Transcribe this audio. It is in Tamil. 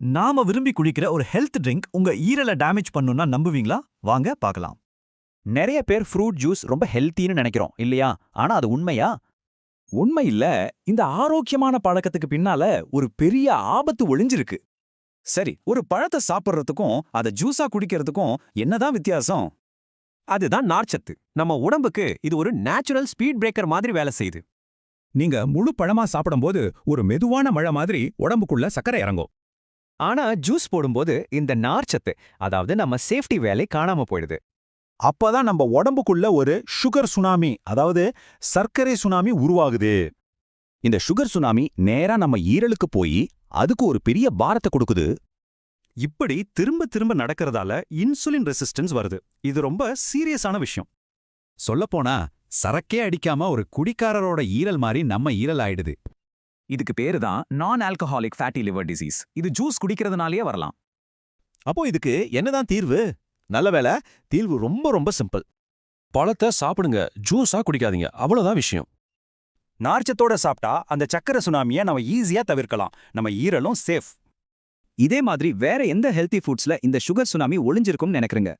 நாம விரும்பி குடிக்கிற ஒரு ஹெல்த் ட்ரிங்க் உங்க ஈரலை டேமேஜ் பண்ணுன்னா நம்புவீங்களா? வாங்க பார்க்கலாம். நிறைய பேர் ஃப்ரூட் ஜூஸ் ரொம்ப ஹெல்த்தின்னு நினைக்கிறோம் இல்லையா? ஆனா அது உண்மையா? உண்மை இல்ல இந்த ஆரோக்கியமான பழக்கத்துக்கு பின்னால ஒரு பெரிய ஆபத்து ஒளிஞ்சிருக்கு. சரி ஒரு பழத்தை சாப்பிட்றதுக்கும் அதை ஜூஸா குடிக்கிறதுக்கும் என்னதான் வித்தியாசம்? அதுதான் நார்ச்சத்து நம்ம உடம்புக்கு இது ஒரு நேச்சுரல் ஸ்பீட் பிரேக்கர் மாதிரி வேலை செய்யுது. நீங்க முழு பழமா சாப்பிடும்போது ஒரு மெதுவான மழை மாதிரி உடம்புக்குள்ள சக்கரை இறங்கும். ஆனா ஜூஸ் போடும்போது இந்த நார்ச்சத்து அதாவது நம்ம சேஃப்டி வேலை காணாம போயிடுது. அப்பதான் நம்ம உடம்புக்குள்ள ஒரு சுகர் சுனாமி அதாவது சர்க்கரை சுனாமி உருவாகுது. இந்த சுகர் சுனாமி நேரா நம்ம ஈரலுக்கு போய் அதுக்கு ஒரு பெரிய பாரத்தை கொடுக்குது. இப்படி திரும்ப திரும்ப நடக்கிறதால இன்சுலின் ரெசிஸ்டன்ஸ் வருது. இது ரொம்ப சீரியஸான விஷயம். சொல்லப்போனா சரக்கே அடிக்காம ஒரு குடிக்காரரோட ஈரல் மாதிரி நம்ம ஈரல் ஆயிடுது. இதுக்கு பேரு தான் நான் ஆல்கஹாலிக் ஃபேட்டி லிவர் டிசீஸ் இது ஜூஸ் குடிக்கிறதுனாலயே வரலாம். அப்போ இதுக்கு என்னதான் தீர்வு? நல்ல தீர்வு ரொம்ப ரொம்ப சிம்பிள் பழத்தை சாப்பிடுங்க ஜூஸா குடிக்காதீங்க. அவ்வளவுதான் விஷயம். நார்ச்சத்தோட சாப்பிட்டா அந்த சக்கரை சுனாமியை நம்ம ஈஸியா தவிர்க்கலாம். நம்ம ஈரலும் சேஃப் இதே மாதிரி வேற எந்த ஹெல்த்தி ஃபுட்ஸ்ல இந்த சுகர் சுனாமி ஒளிஞ்சிருக்கும்னு நினைக்கிறீங்க?